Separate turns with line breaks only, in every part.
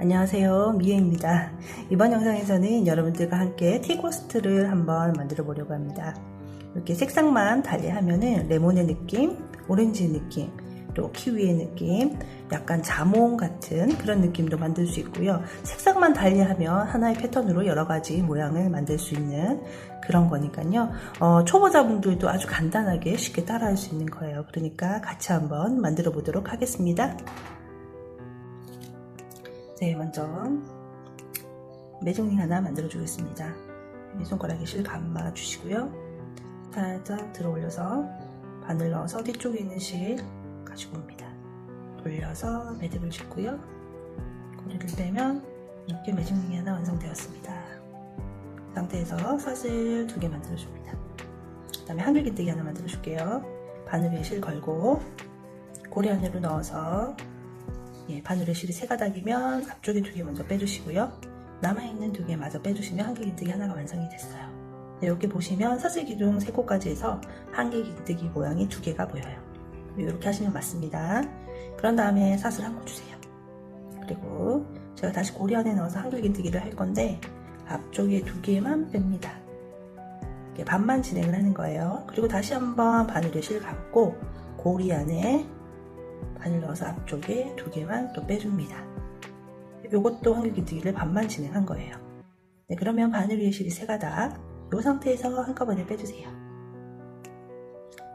안녕하세요. 미애입니다. 이번 영상에서는 여러분들과 함께 티고스트를 한번 만들어 보려고 합니다. 이렇게 색상만 달리하면은 레몬의 느낌 오렌지 느낌 또 키위의 느낌 약간 자몽 같은 그런 느낌도 만들 수 있고요. 색상만 달리하면 하나의 패턴으로 여러가지 모양을 만들 수 있는 그런 거니까요. 어, 초보자분들도 아주 간단하게 쉽게 따라할 수 있는 거예요. 그러니까 같이 한번 만들어 보도록 하겠습니다 네, 먼저 매종링 하나 만들어 주겠습니다. 이 손가락에 실 감아 주시고요. 살짝 들어 올려서 바늘 넣어서 뒤쪽에 있는 실 가지고 옵니다. 돌려서 매듭을 짓고요. 고리를 빼면 이렇게 매종링이 하나 완성되었습니다. 이 상태에서 사슬 두 개 만들어 줍니다. 그 다음에 한글기뜨기 하나 만들어 줄게요. 바늘에 실 걸고 고리 안으로 넣어서 예, 바늘에 실이 세 가닥이면 앞쪽에 두 개 먼저 빼주시고요. 남아있는 두 개 마저 빼주시면 한개 긴뜨기 하나가 완성이 됐어요. 네, 여기 보시면 사슬 기둥 세 곳까지 해서 한개 긴뜨기 모양이 두 개가 보여요. 이렇게 하시면 맞습니다. 그런 다음에 사슬 한 번 주세요. 그리고 제가 다시 고리 안에 넣어서 한글 긴뜨기를 할 건데 앞쪽에 두 개만 뺍니다. 이렇게 반만 진행을 하는 거예요. 그리고 다시 한번 바늘에 실 감고 고리 안에 바늘 넣어서 앞쪽에 두 개만 또 빼줍니다. 요것도 한길기뜨기를 반만 진행한 거예요. 네, 그러면 바늘 위에 실이 세 가닥 이 상태에서 한꺼번에 빼주세요.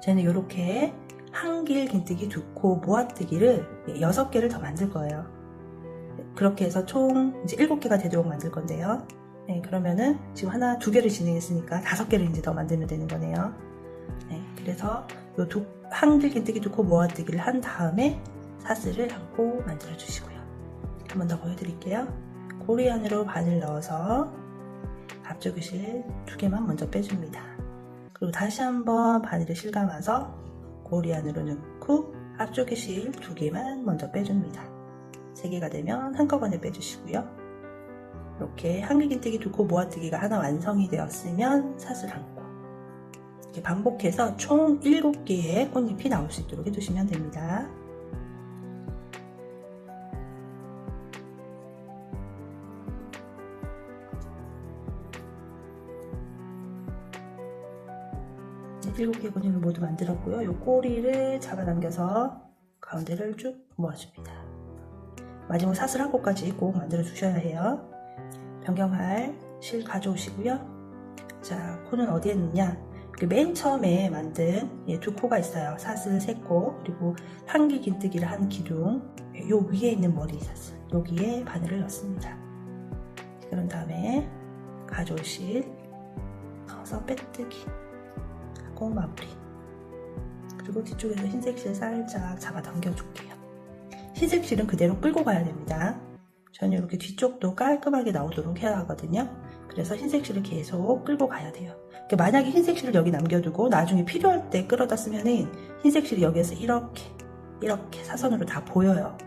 저는 이렇게 한길 긴뜨기 두 코 모아뜨기를 여섯 개를 더 만들 거예요. 그렇게 해서 총 이제 일곱 개가 되도록 만들 건데요. 네, 그러면은 지금 하나 두 개를 진행했으니까 다섯 개를 이제 더 만들면 되는 거네요. 네, 그래서 요 두 한길 긴뜨기 두 코 모아뜨기를 한 다음에 사슬을 한코 만들어 주시고요. 한 번 더 보여드릴게요. 고리 안으로 바늘 넣어서 앞쪽에 실두 개만 먼저 빼줍니다. 그리고 다시 한번 바늘에 실 감아서 고리 안으로 넣고 앞쪽에 실두 개만 먼저 빼줍니다. 세 개가 되면 한꺼번에 빼주시고요. 이렇게 한길 긴뜨기 두 코 모아뜨기가 하나 완성이 되었으면 사슬 한 코. 이렇게 반복해서 총 7개의 꽃잎이 나올 수 있도록 해주시면 됩니다. 네, 7개의 꽃잎을 모두 만들었고요. 이 꼬리를 잡아당겨서 가운데를 쭉 모아줍니다. 마지막 사슬 한 곳까지 꼭 만들어 주셔야 해요. 변경할 실 가져오시고요. 자, 코는 어디에 넣냐? 맨 처음에 만든 예, 두 코가 있어요. 사슬 세 코, 그리고 한길 긴뜨기를 한 기둥, 예, 요 위에 있는 머리 사슬, 여기에 바늘을 넣습니다. 그런 다음에 가져오실 넣어서 빼뜨기 하고 마무리. 그리고 뒤쪽에서 흰색 실 살짝 잡아 당겨줄게요. 흰색 실은 그대로 끌고 가야 됩니다. 저는 이렇게 뒤쪽도 깔끔하게 나오도록 해야 하거든요. 그래서 흰색 실을 계속 끌고 가야 돼요. 그러니까 만약에 흰색 실을 여기 남겨두고 나중에 필요할 때 끌어다 쓰면은 흰색 실이 여기에서 이렇게 이렇게 사선으로 다 보여요.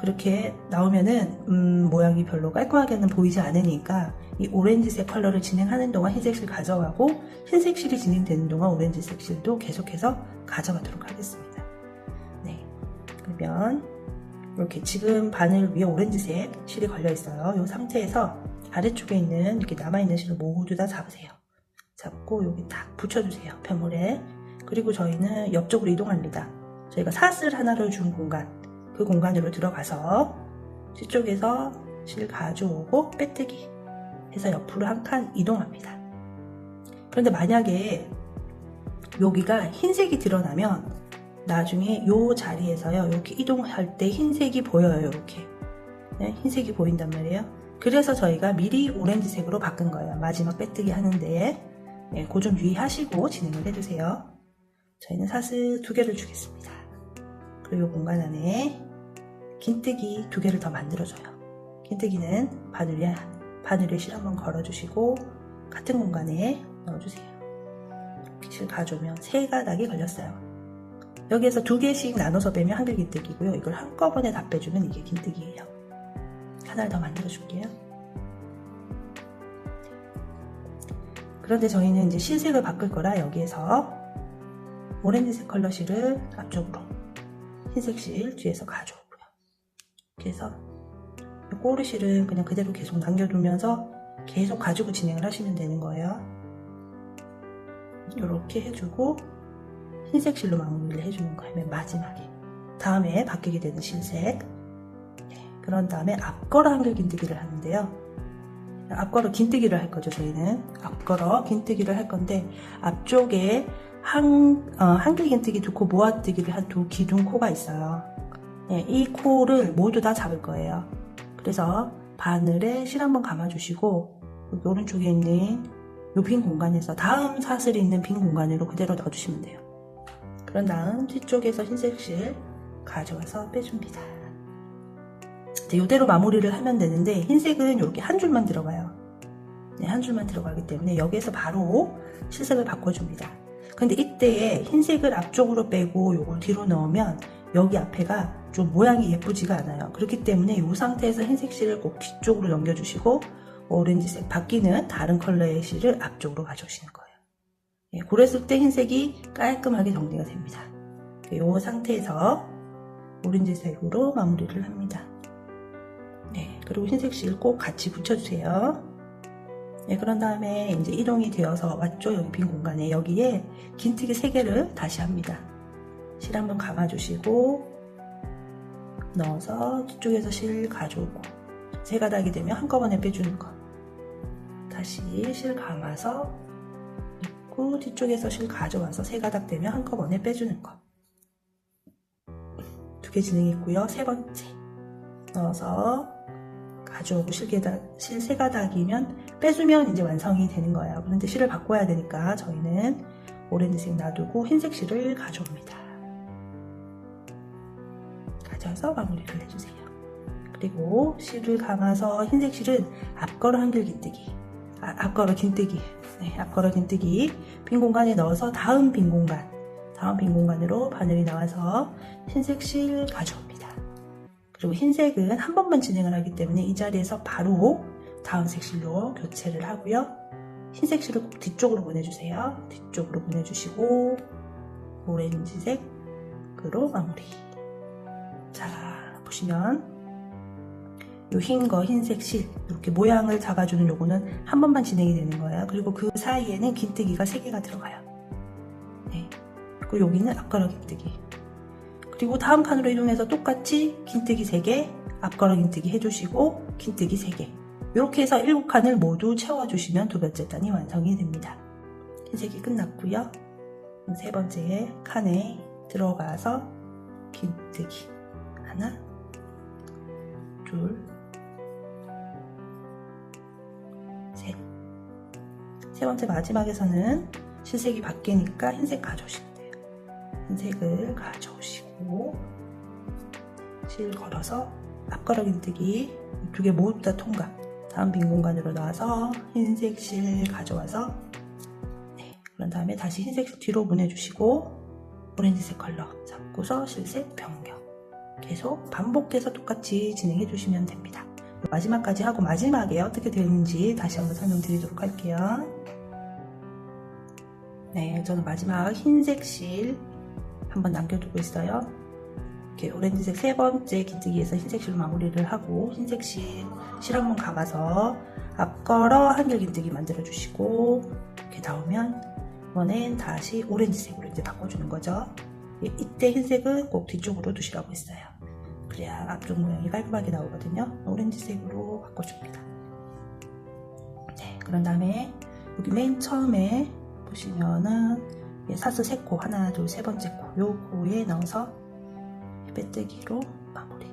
그렇게 나오면은 음, 모양이 별로 깔끔하게는 보이지 않으니까 이 오렌지색 컬러를 진행하는 동안 흰색 실 가져가고 흰색 실이 진행되는 동안 오렌지색 실도 계속해서 가져가도록 하겠습니다. 네, 그러면 이렇게 지금 바늘 위에 오렌지색 실이 걸려 있어요. 이 상태에서 아래쪽에 있는 이렇게 남아있는 실을 모두 다 잡으세요. 잡고 여기 딱 붙여주세요. 편물에. 그리고 저희는 옆쪽으로 이동합니다. 저희가 사슬 하나를 준 공간, 그 공간으로 들어가서 뒤쪽에서 실 가져오고 빼뜨기 해서 옆으로 한 칸 이동합니다. 그런데 만약에 여기가 흰색이 드러나면 나중에 이 자리에서요 이렇게 이동할 때 흰색이 보여요 이렇게 네, 흰색이 보인단 말이에요 그래서 저희가 미리 오렌지색으로 바꾼 거예요. 마지막 빼뜨기 하는데. 네, 그좀 유의하시고 진행을 해주세요. 저희는 사슬 두 개를 주겠습니다. 그리고 공간 안에 긴뜨기 두 개를 더 만들어줘요. 긴뜨기는 바늘에 바늘에 실 한번 걸어주시고 같은 공간에 넣어주세요. 실 가져오면 세 가닥이 걸렸어요. 여기에서 두 개씩 나눠서 빼면 한글 긴뜨기고요. 이걸 한꺼번에 다 빼주면 이게 긴뜨기예요. 하나를 더 만들어 줄게요. 그런데 저희는 이제 실색을 바꿀 거라 여기에서 오렌지색 컬러 실을 앞쪽으로 흰색 실 뒤에서 가져오고요. 그래서 이 꼬리실은 그냥 그대로 계속 남겨두면서 계속 가지고 진행을 하시면 되는 거예요. 이렇게 해주고 흰색 실로 마무리를 해주는 거예요. 맨 마지막에. 다음에 바뀌게 되는 실색. 네, 그런 다음에 앞걸어 한글 긴뜨기를 하는데요. 앞걸어 긴뜨기를 할 거죠, 저희는. 앞걸어 긴뜨기를 할 건데, 앞쪽에 한, 어, 한글 긴뜨기 두 코 모아뜨기를 한 두 기둥 코가 있어요. 네, 이 코를 모두 다 잡을 거예요. 그래서 바늘에 실 한번 감아주시고, 오른쪽에 있는 이 빈 공간에서 다음 사슬이 있는 빈 공간으로 그대로 넣어주시면 돼요. 그런 다음 뒤쪽에서 흰색 실 가져와서 빼줍니다. 이제 이대로 마무리를 하면 되는데 흰색은 이렇게 한 줄만 들어가요. 네, 한 줄만 들어가기 때문에 여기에서 바로 실색을 바꿔줍니다. 근데 이때에 흰색을 앞쪽으로 빼고 요걸 뒤로 넣으면 여기 앞에가 좀 모양이 예쁘지가 않아요. 그렇기 때문에 이 상태에서 흰색 실을 꼭 뒤쪽으로 넘겨주시고 오렌지색 바뀌는 다른 컬러의 실을 앞쪽으로 가져오시는 거예요. 예, 그랬을 때 흰색이 깔끔하게 정리가 됩니다. 이 상태에서 오렌지색으로 마무리를 합니다. 네, 그리고 흰색 실 꼭 같이 붙여주세요. 네, 그런 다음에 이제 이동이 되어서 왔죠. 여기 빈 공간에 여기에 긴뜨기 3개를 다시 합니다. 실 한번 감아주시고 넣어서 뒤쪽에서 실 가져오고 세 가닥이 되면 한꺼번에 빼주는 거 다시 실 감아서 입고 뒤쪽에서 실 가져와서 세 가닥 되면 한꺼번에 빼주는 거 두 개 진행했고요. 세 번째 넣어서 가져오고 실게닥, 실세 가닥이면 빼주면 이제 완성이 되는 거예요. 그런데 실을 바꿔야 되니까 저희는 오렌지색 놔두고 흰색 실을 가져옵니다. 가져와서 마무리를 해주세요. 그리고 실을 감아서 흰색 실은 앞걸어 한길 긴뜨기, 아, 앞걸어 긴뜨기, 네, 앞걸어 긴뜨기 빈 공간에 넣어서 다음 빈 공간, 다음 빈 공간으로 바늘이 나와서 흰색 실 가져옵니다. 그리고 흰색은 한 번만 진행을 하기 때문에 이 자리에서 바로 다음 색실로 교체를 하고요. 흰색 실을 꼭 뒤쪽으로 보내주세요. 뒤쪽으로 보내주시고 오렌지색으로 마무리. 자 보시면 이흰거 흰색 실 이렇게 모양을 잡아주는 요거는 한 번만 진행이 되는 거예요. 그리고 그 사이에는 긴뜨기가 3개가 들어가요. 네. 그리고 여기는 앞가락 긴뜨기 그리고 다음 칸으로 이동해서 똑같이 긴뜨기 3개, 앞걸어 긴뜨기 해주시고 긴뜨기 3개 이렇게 해서 7칸을 모두 채워주시면 두 번째 단이 완성이 됩니다. 흰색이 끝났고요. 세 번째 칸에 들어가서 긴뜨기 하나, 둘, 셋. 세 번째 마지막에서는 실색이 바뀌니까 흰색 가져오시면 돼요. 흰색을 가져오시고 실 걸어서 앞걸어 긴뜨기 두 개 모두 다 통과. 다음 빈 공간으로 나와서 흰색 실 가져와서 네, 그런 다음에 다시 흰색 실 뒤로 보내주시고 오렌지색 컬러 잡고서 실색 변경. 계속 반복해서 똑같이 진행해 주시면 됩니다. 마지막까지 하고 마지막에 어떻게 되는지 다시 한번 설명드리도록 할게요. 네 저는 마지막 흰색 실 한번 남겨두고 있어요. 이렇게 오렌지색 세 번째 긴뜨기에서 흰색실 마무리를 하고 흰색실 실 한번 감아서 앞걸어 한길 긴뜨기 만들어 주시고 이렇게 나오면 이번엔 다시 오렌지색으로 이제 바꿔주는 거죠. 예, 이때 흰색은 꼭 뒤쪽으로 두시라고 했어요. 그래야 앞쪽 모양이 깔끔하게 나오거든요. 오렌지색으로 바꿔줍니다. 네, 그런 다음에 여기 맨 처음에 보시면은 예, 사슬 3코 하나 둘 세 번째 코요 코에 넣어서 빼뜨기로 마무리.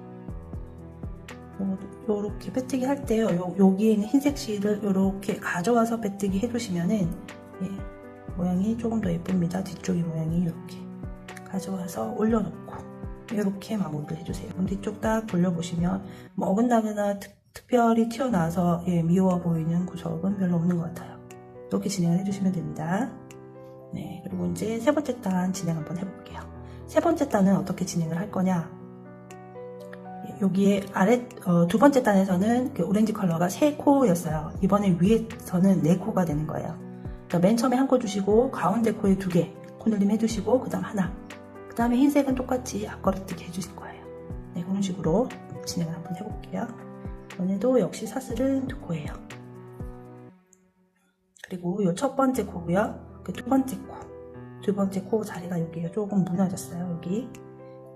요렇게 빼뜨기 할 때요 요, 여기에는 흰색 실을 요렇게 가져와서 빼뜨기 해주시면은 예, 모양이 조금 더 예쁩니다. 뒤쪽이 모양이 이렇게 가져와서 올려놓고 이렇게 마무리를 해주세요. 그럼 뒤쪽 딱 돌려보시면 뭐 어긋나거나 특, 별히 튀어나와서 예, 미워 보이는 구석은 별로 없는 것 같아요. 이렇게 진행을 해주시면 됩니다. 네, 그리고 이제 세 번째 단 진행 한번 해볼게요. 세 번째 단은 어떻게 진행을 할 거냐? 여기에 아래 어, 두 번째 단에서는 그 오렌지 컬러가 세 코였어요. 이번에 위에서는 네 코가 되는 거예요. 그러니까 맨 처음에 한 코 주시고 가운데 코에 두 개, 코늘림 해주시고 그 다음 하나. 그 다음에 흰색은 똑같이 앞걸음뜨기 해주실 거예요. 네, 그런 식으로 진행을 한번 해볼게요. 이번에도 역시 사슬은 두 코예요. 그리고 요첫 번째 코고요. 그 두 번째 코. 두 번째 코 자리가 여기가 조금 무너졌어요. 여기.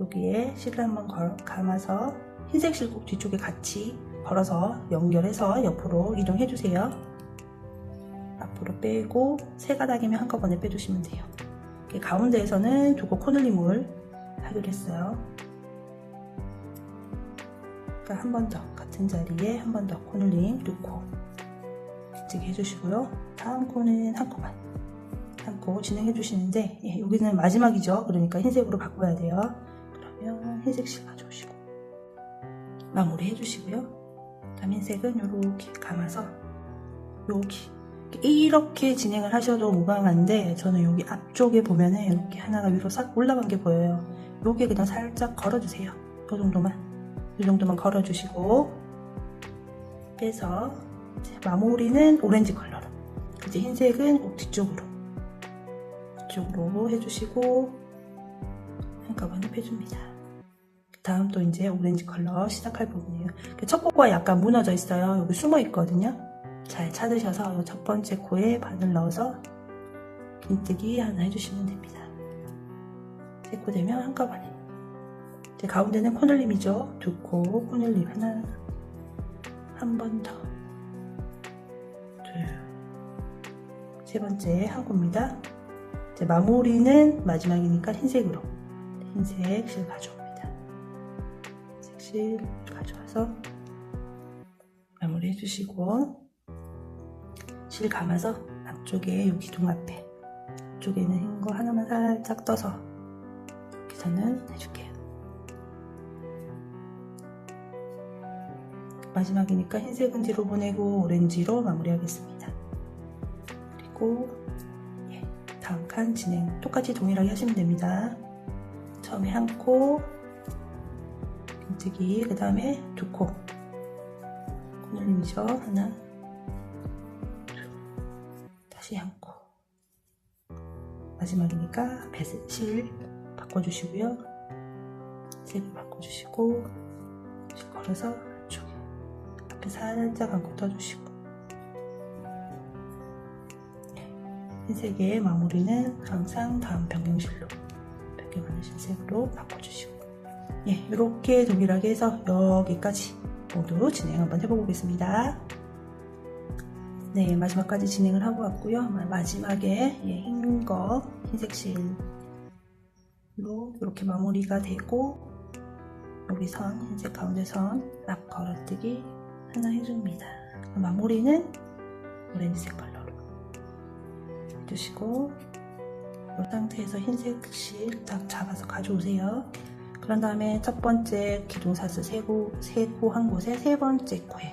여기에 실을 한번 걸, 감아서 흰색 실꼭 뒤쪽에 같이 걸어서 연결해서 옆으로 이동해 주세요. 앞으로 빼고 세 가닥이면 한꺼번에 빼주시면 돼요. 가운데에서는 두코 코늘림을 하기로 했어요. 그러니까 한 번 더 같은 자리에 한 번 더 코늘림 두 코. 뒤지게 해주시고요. 다음 코는 한 코만 한코 진행해 주시는데 예, 여기는 마지막이죠. 그러니까 흰색으로 바꿔야 돼요. 그러면 흰색 실 가져오시고 마무리 해주시고요. 다음 흰색은 이렇게 감아서 여기 이렇게 진행을 하셔도 무방한데 저는 여기 앞쪽에 보면은 이렇게 하나가 위로 싹 올라간 게 보여요. 요게 그냥 살짝 걸어주세요. 이 정도만 이 정도만 걸어주시고 빼서 마무리는 오렌지 컬러로 이제 흰색은 꼭 뒤쪽으로 뒤쪽으로 해주시고 한꺼번에 빼줍니다. 다음 또 이제 오렌지 컬러 시작할 부분이에요. 그첫 코가 약간 무너져 있어요. 여기 숨어 있거든요. 잘 찾으셔서 이첫 번째 코에 바늘 넣어서 긴뜨기 하나 해주시면 됩니다. 세 코 되면 한꺼번에. 이제 가운데는 코늘림이죠. 두 코, 코늘림 하나, 한 번 더, 둘, 세 번째 한 코입니다. 이제 마무리는 마지막이니까 흰색으로 흰색 실 가져옵니다. 흰색 실 가져와서 마무리 해주시고 실 감아서 앞쪽에 요 기둥 앞에 쪽에 있는 흰 거 하나만 살짝 떠서 이렇게 저는 해줄게요. 마지막이니까 흰색은 뒤로 보내고 오렌지로 마무리하겠습니다. 그리고 예, 다음 칸 진행 똑같이 동일하게 하시면 됩니다. 처음에 한 코, 긴뜨기, 그 다음에 두 코. 코늘림이죠. 하나, 다시 한 코. 마지막이니까 배슬 실 바꿔주시고요. 색을 바꿔주시고 실 걸어서 안쪽에 앞에 살짝 안고 떠주시고 흰색의 마무리는 항상 다음 변경실로 변경하는 실색으로 바꿔주시고 예, 이렇게 동일하게 해서 여기까지 모두 진행 한번 해보겠습니다. 네, 마지막까지 진행을 하고 왔고요. 마- 마지막에 예, 흰 거, 흰색 실로 이렇게 마무리가 되고 여기 선, 흰색 가운데 선, 앞 걸어뜨기 하나 해줍니다. 마무리는 오렌지색 컬러 로 해주시고 이 상태에서 흰색 실 딱 잡아서 가져오세요. 그런 다음에 첫 번째 기둥사슬 세고, 세코 한 곳에 세 번째 코에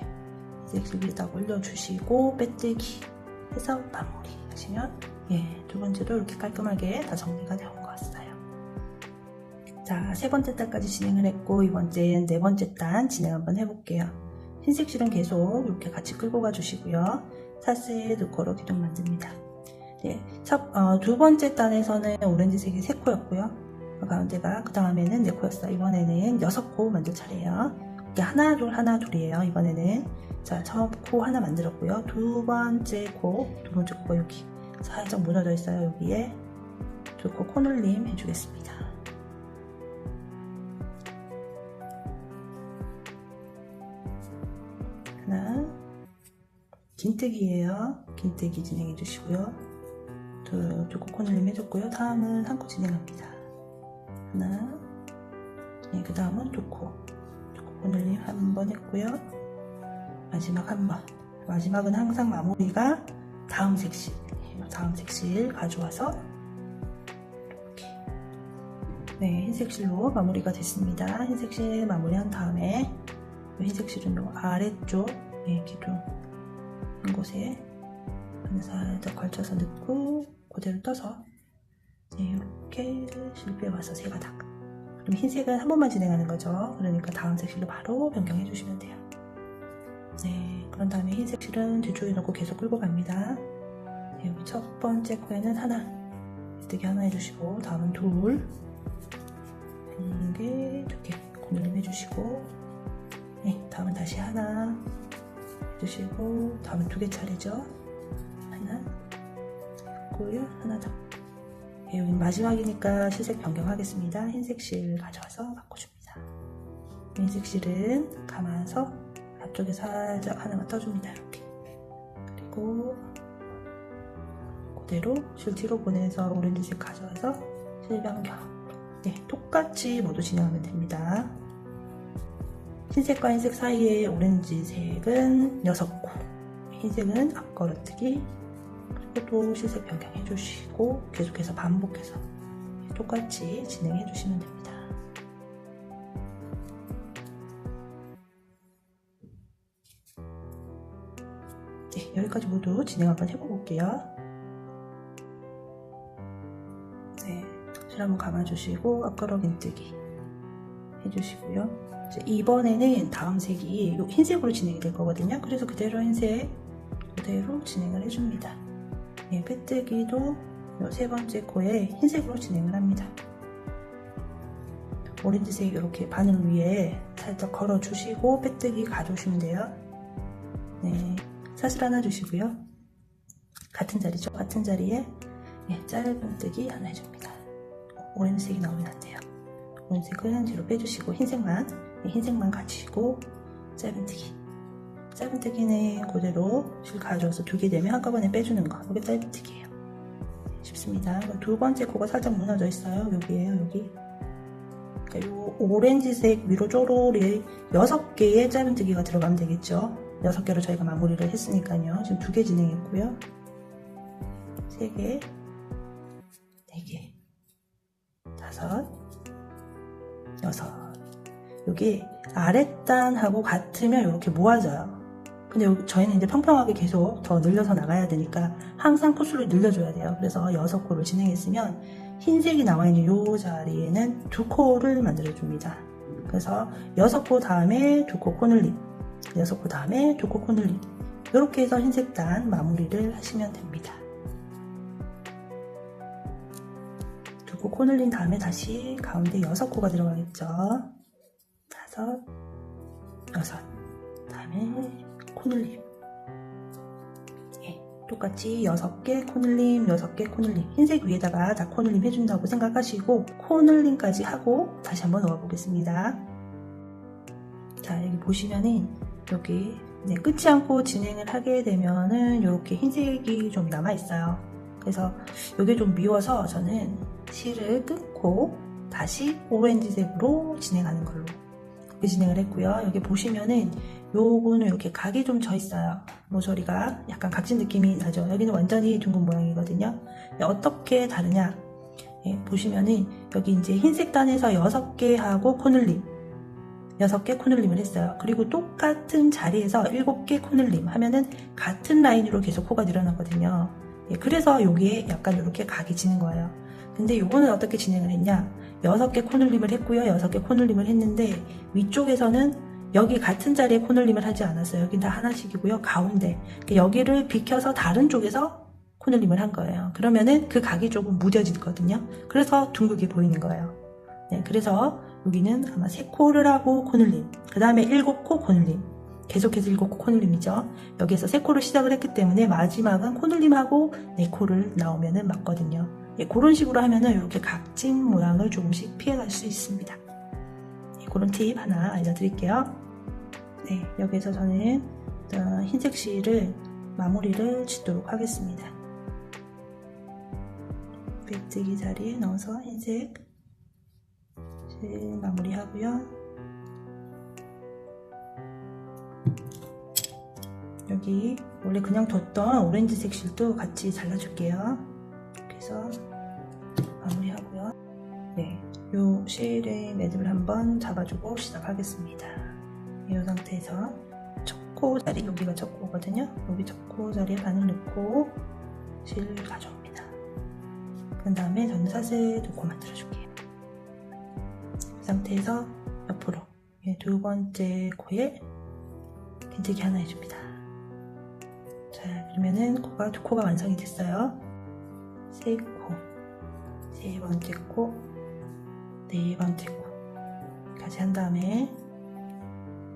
흰색 딱 올려주시고 빼뜨기 해서 마무리 하시면 예, 두 번째도 이렇게 깔끔하게 다 정리가 되는 것 같아요. 자, 세 번째 단까지 진행을 했고 이번째 네 번째 단 진행 한번 해볼게요. 흰색 실은 계속 이렇게 같이 끌고 가주시고요. 사슬 넣고로 기둥 만듭니다. 네, 첫, 어, 두 번째 단에서는 오렌지색이 세 코였고요. 가운데가 그 다음에는 네 코였어요. 이번에는 여섯 코 만들 차례예요. 이게 하나 둘 하나 둘이에요. 이번에는 자 처음 코 하나 만들었고요. 두 번째 코, 두 번째 코 여기 살짝 무너져 있어요. 여기에 두 코 코늘림 해주겠습니다. 하나 긴뜨기예요. 긴뜨기 진행해 주시고요. 두, 두코 코늘림 해줬고요. 다음은 한코 진행합니다. 하나, 네, 그 다음은 두 코. 두코 코늘림 한번 했고요. 마지막 한 번. 마지막은 항상 마무리가 다음 색실. 네, 다음 색실 가져와서 이렇게. 네, 흰색 실로 마무리가 됐습니다. 흰색 실 마무리한 다음에 이 흰색 실은 요 아래쪽 네, 기둥 한 곳에 하나 살짝 걸쳐서 넣고 그대로 떠서 네, 이렇게 실패 와서 세 가닥. 그럼 흰색은 한 번만 진행하는 거죠. 그러니까 다음 색실로 바로 변경해 주시면 돼요. 네, 그런 다음에 흰색 실은 뒤쪽에 넣고 계속 끌고 갑니다. 네, 첫 번째 코에는 하나, 뜨기 하나 해주시고, 다음은 둘, 한 개, 두 개, 고늘림 해주시고, 네, 다음은 다시 하나 해주시고 다음은 두 개 차례죠. 하나, 고요 하나 더. 네, 여기 마지막이니까 실색 변경하겠습니다. 흰색 실 가져와서 바꿔줍니다. 흰색 실은 감아서 앞쪽에 살짝 하나만 떠줍니다. 이렇게. 그리고 그대로 실 뒤로 보내서 오렌지색 가져와서 실 변경. 네, 똑같이 모두 진행하면 됩니다. 흰색과 흰색 사이에 오렌지색은 6코, 흰색은 앞걸어뜨기, 또 실색 변경해 주시고 계속해서 반복해서 똑같이 진행해 주시면 됩니다. 네, 여기까지 모두 진행 한번 해볼게요. 네, 실 한번 감아주시고 앞걸어 긴뜨기 해주시고요. 이번에는 다음 색이 요 흰색으로 진행이 될 거거든요. 그래서 그대로 흰색 그대로 진행을 해줍니다. 예, 빼뜨기도 요세 번째 코에 흰색으로 진행을 합니다. 오렌지색 이렇게 바늘 위에 살짝 걸어주시고 빼뜨기 가져오시면 돼요. 네, 사슬 하나 주시고요. 같은 자리죠. 같은 자리에 예, 짧은 뜨기 하나 해줍니다. 오렌지색이 나오면 안 돼요. 오렌지색은 뒤로 빼주시고 흰색만 네, 흰색만 가지고 짧은뜨기 짧은뜨기는 그대로 실 가져와서 두 개 되면 한꺼번에 빼주는 거. 이게 짧은뜨기예요. 쉽습니다. 두 번째 코가 살짝 무너져 있어요. 여기에요 여기. 그러니까 요 오렌지색 위로 쪼로리 여섯 개의 짧은뜨기가 들어가면 되겠죠. 여섯 개로 저희가 마무리를 했으니까요. 지금 두 개 진행했고요. 세 개, 네 개, 다섯, 여섯. 여기 아랫단하고 같으면 이렇게 모아져요. 근데 저희는 이제 평평하게 계속 더 늘려서 나가야 되니까 항상 코수를 늘려줘야 돼요. 그래서 여섯 코를 진행했으면 흰색이 나와 있는 이 자리에는 두 코를 만들어줍니다. 그래서 여섯 코 다음에 두코 코늘림, 여섯 코 다음에 두코 코늘림 이렇게 해서 흰색 단 마무리를 하시면 됩니다. 두코 코늘린 다음에 다시 가운데 여섯 코가 들어가겠죠. 다섯, 여섯. 다음에 코늘림. 예, 똑같이 여섯 개 코늘림, 여섯 개 코늘림. 흰색 위에다가 다 코늘림 해준다고 생각하시고 코늘림까지 하고 다시 한번 넣어 보겠습니다. 자, 여기 보시면은 여기 네, 끝이 않고 진행을 하게 되면은 이렇게 흰색이 좀 남아 있어요. 그래서 이게 좀 미워서 저는 실을 끊고 다시 오렌지색으로 진행하는 걸로 이렇게 진행을 했고요. 여기 보시면은 요거는 이렇게 각이 좀 져 있어요. 모서리가 약간 각진 느낌이 나죠. 여기는 완전히 둥근 모양이거든요. 어떻게 다르냐? 예, 보시면은 여기 이제 흰색 단에서 6개 하고 코늘림 6개 코늘림을 했어요. 그리고 똑같은 자리에서 7개 코늘림 하면은 같은 라인으로 계속 코가 늘어나거든요. 예, 그래서 여기에 약간 이렇게 각이 지는 거예요. 근데 요거는 어떻게 진행을 했냐? 6개 코늘림을 했고요. 6개 코늘림을 했는데 위쪽에서는 여기 같은 자리에 코늘림을 하지 않았어요. 여기 다 하나씩이고요. 가운데 여기를 비켜서 다른 쪽에서 코늘림을 한 거예요. 그러면은 그 각이 조금 무뎌지거든요. 그래서 둥글게 보이는 거예요. 네, 그래서 여기는 아마 3코를 하고 코늘림, 그 다음에 7코 코늘림, 계속해서 7코 코늘림이죠. 여기에서 3코를 시작을 했기 때문에 마지막은 코늘림하고 4코를 나오면은 맞거든요. 예, 그런 식으로 하면은 이렇게 각진 모양을 조금씩 피해갈 수 있습니다. 예, 그런 팁 하나 알려드릴게요. 네, 여기서 저는 흰색 실을 마무리를 짓도록 하겠습니다. 빼뜨기 자리에 넣어서 흰색 실 마무리하고요. 여기 원래 그냥 뒀던 오렌지색 실도 같이 잘라줄게요. 요 실의 매듭을 한번 잡아주고 시작하겠습니다. 이 상태에서 첫코 자리, 여기가 첫 코거든요. 여기 첫코 자리에 바늘 넣고 실 가져옵니다. 그 다음에 저는 사슬 두코 만들어줄게요. 이 상태에서 옆으로 두 번째 코에 긴뜨기 하나 해줍니다. 자, 그러면은 코가 두 코가 완성이 됐어요. 세 코, 세 번째 코, 네 번째 코까지 한 다음에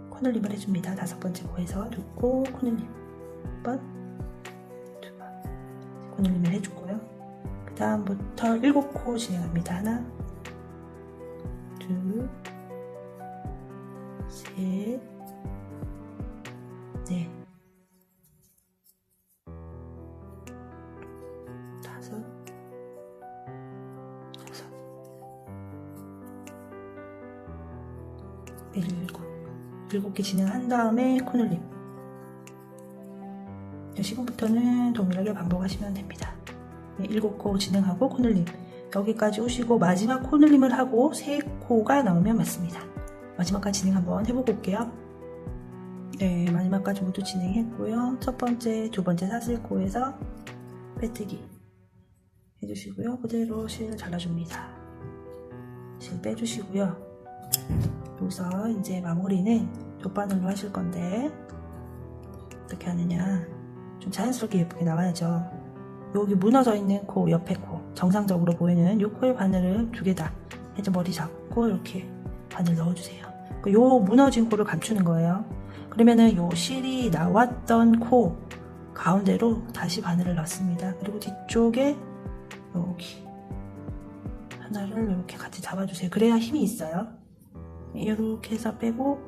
코늘림을 해줍니다. 다섯 번째 코에서 두코 코늘림 한 번, 두 번 코늘림을 해주고요. 그 다음부터 일곱 코 진행합니다. 하나, 둘, 셋, 개 진행한 다음에 코늘림. 지금부터는 동일하게 반복하시면 됩니다. 네, 일곱 코 진행하고 코늘림. 여기까지 오시고 마지막 코늘림을 하고 세 코가 나오면 맞습니다. 마지막까지 진행 한번 해보고 올게요. 네, 마지막까지 모두 진행했고요. 첫 번째, 두 번째 사슬코에서 빼뜨기 해주시고요. 그대로 실 잘라줍니다. 실 빼주시고요. 여기서 이제 마무리는 돗바늘로 하실 건데 어떻게 하느냐 좀 자연스럽게 예쁘게 나와야죠. 여기 무너져 있는 코 옆에 코 정상적으로 보이는 이 코의 바늘을 두 개 다 해서 머리 잡고 이렇게 바늘 넣어주세요. 그요 무너진 코를 감추는 거예요. 그러면은 요 실이 나왔던 코 가운데로 다시 바늘을 넣습니다. 그리고 뒤쪽에 여기 하나를 이렇게 같이 잡아주세요. 그래야 힘이 있어요. 이렇게 해서 빼고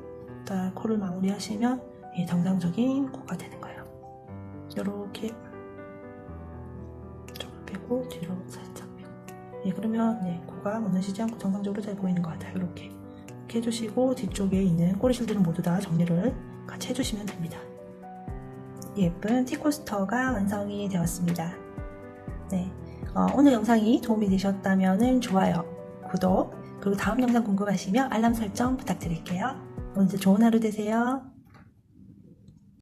딱 코를 마무리하시면 예, 정상적인 코가 되는 거예요. 이렇게 쪽을 빼고 뒤로 살짝 빼고 예, 그러면 네, 코가 무너지지 않고 정상적으로 잘 보이는 것 같아요. 이렇게 이렇게 해주시고 뒤쪽에 있는 꼬리실들은 모두 다 정리를 같이 해주시면 됩니다. 예쁜 티코스터가 완성이 되었습니다. 네, 어, 오늘 영상이 도움이 되셨다면 좋아요, 구독, 그리고 다음 영상 궁금하시면 알람 설정 부탁드릴게요. 오늘도 좋은 하루 되세요.